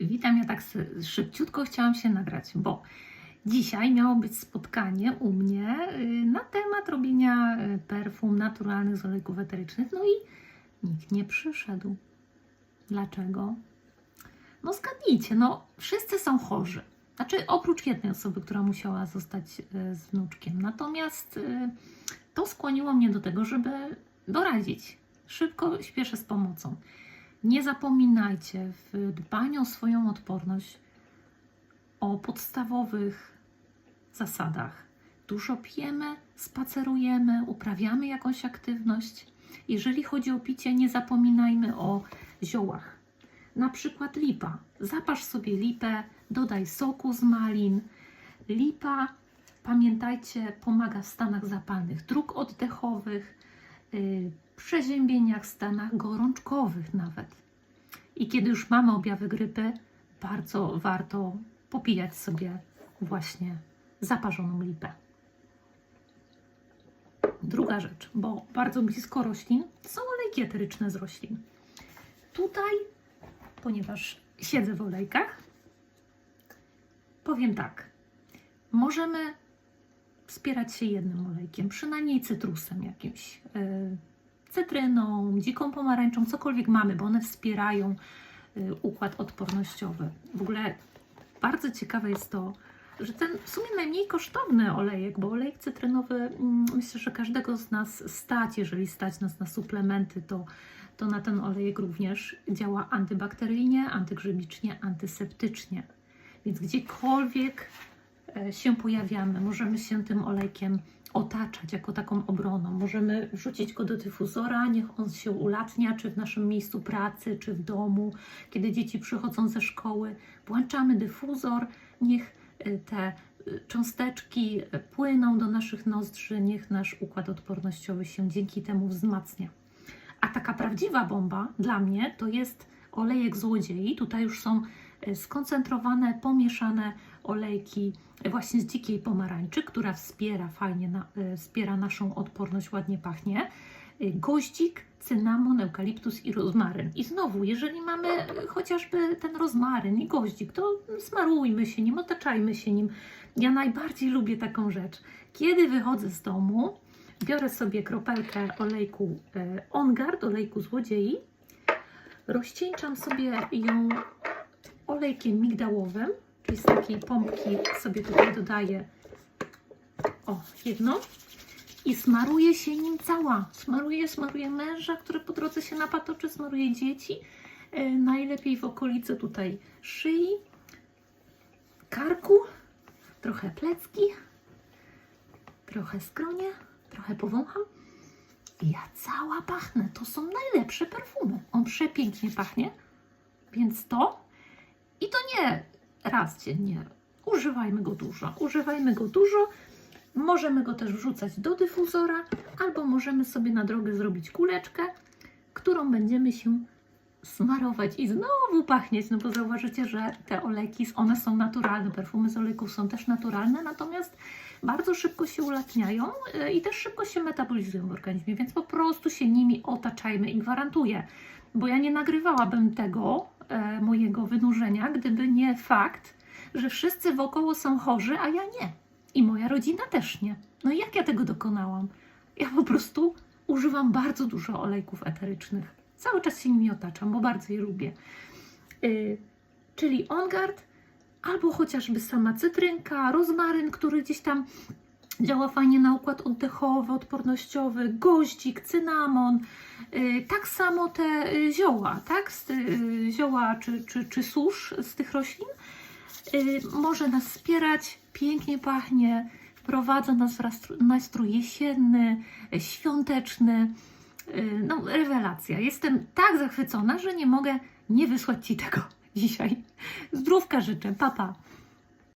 Witam, ja tak szybciutko chciałam się nagrać, bo dzisiaj miało być spotkanie u mnie y, na temat robienia y, perfum naturalnych z olejków eterycznych, no i nikt nie przyszedł. Dlaczego? No zgadnijcie, no wszyscy są chorzy. Znaczy oprócz jednej osoby, która musiała zostać y, z wnuczkiem. Natomiast to skłoniło mnie do tego, żeby doradzić. Szybko śpieszę z pomocą. Nie zapominajcie w dbaniu o swoją odporność o podstawowych zasadach. Dużo pijemy, spacerujemy, uprawiamy jakąś aktywność. Jeżeli chodzi o picie, nie zapominajmy o ziołach. Na przykład lipa. Zaparz sobie lipę, dodaj soku z malin. Lipa, pamiętajcie, pomaga w stanach zapalnych dróg oddechowych, yy, przeziębieniach, stanach gorączkowych nawet. I kiedy już mamy objawy grypy, bardzo warto popijać sobie właśnie zaparzoną lipę. Druga rzecz, bo bardzo blisko roślin są olejki eteryczne z roślin. Tutaj, ponieważ siedzę w olejkach, powiem tak. Możemy wspierać się jednym olejkiem, przynajmniej cytrusem jakimś, yy, cytryną, dziką pomarańczą, cokolwiek mamy, bo one wspierają y, układ odpornościowy. W ogóle bardzo ciekawe jest to, że ten w sumie najmniej kosztowny olejek, bo olejek cytrynowy mm, myślę, że każdego z nas stać, jeżeli stać nas na suplementy, to, to na ten olejek również działa antybakteryjnie, antygrzybicznie, antyseptycznie. Więc gdziekolwiek e, się pojawiamy, możemy się tym olejkiem otaczać jako taką obroną. Możemy wrzucić go do dyfuzora, niech on się ulatnia, czy w naszym miejscu pracy, czy w domu. Kiedy dzieci przychodzą ze szkoły, włączamy dyfuzor, niech y, te y, cząsteczki y, płyną do naszych nozdrzy, niech nasz układ odpornościowy się dzięki temu wzmacnia. A taka prawdziwa bomba dla mnie to jest olejek złodziei. Tutaj już są skoncentrowane, pomieszane olejki właśnie z dzikiej pomarańczy, która wspiera fajnie, na, y, wspiera naszą odporność, ładnie pachnie. Y, Goździk, cynamon, eukaliptus i rozmaryn. I znowu, jeżeli mamy y, chociażby ten rozmaryn i goździk, to smarujmy się nim, otaczajmy się nim. Ja najbardziej lubię taką rzecz. Kiedy wychodzę z domu, biorę sobie kropelkę olejku On-Guard, olejku złodziei, rozcieńczam sobie ją olejkiem migdałowym, czyli z takiej pompki sobie tutaj dodaję o jedno i smaruję się nim cała. Smaruję, smaruję męża, który po drodze się napatoczy, smaruję dzieci. E, najlepiej w okolicy tutaj szyi, karku, trochę plecki, trochę skronie, trochę powącham. I ja cała pachnę. To są najlepsze perfumy. On przepięknie pachnie, więc to i to nie raz dziennie. Używajmy go dużo. Używajmy go dużo. Możemy go też wrzucać do dyfuzora, albo możemy sobie na drogę zrobić kuleczkę, którą będziemy się smarować i znowu pachnieć, no bo zauważycie, że te olejki, one są naturalne, perfumy z olejków są też naturalne, natomiast bardzo szybko się ulatniają y, i też szybko się metabolizują w organizmie, więc po prostu się nimi otaczajmy i gwarantuję, bo ja nie nagrywałabym tego e, mojego wynurzenia, gdyby nie fakt, że wszyscy wokoło są chorzy, a ja nie. I moja rodzina też nie. No i jak ja tego dokonałam? Ja po prostu używam bardzo dużo olejków eterycznych. Cały czas się nimi otaczam, bo bardzo je lubię. Yy, czyli OnGuard, albo chociażby sama cytrynka, rozmaryn, który gdzieś tam działa fajnie na układ oddechowy, odpornościowy, goździk, cynamon. Yy, tak samo te y, zioła, tak? Y, zioła czy, czy, czy susz z tych roślin y, może nas wspierać, pięknie pachnie, wprowadza nas w nastrój jesienny, y, świąteczny. Y, No, rewelacja. Jestem tak zachwycona, że nie mogę nie wysłać Ci tego dzisiaj. Zdrówka życzę, papa. Pa.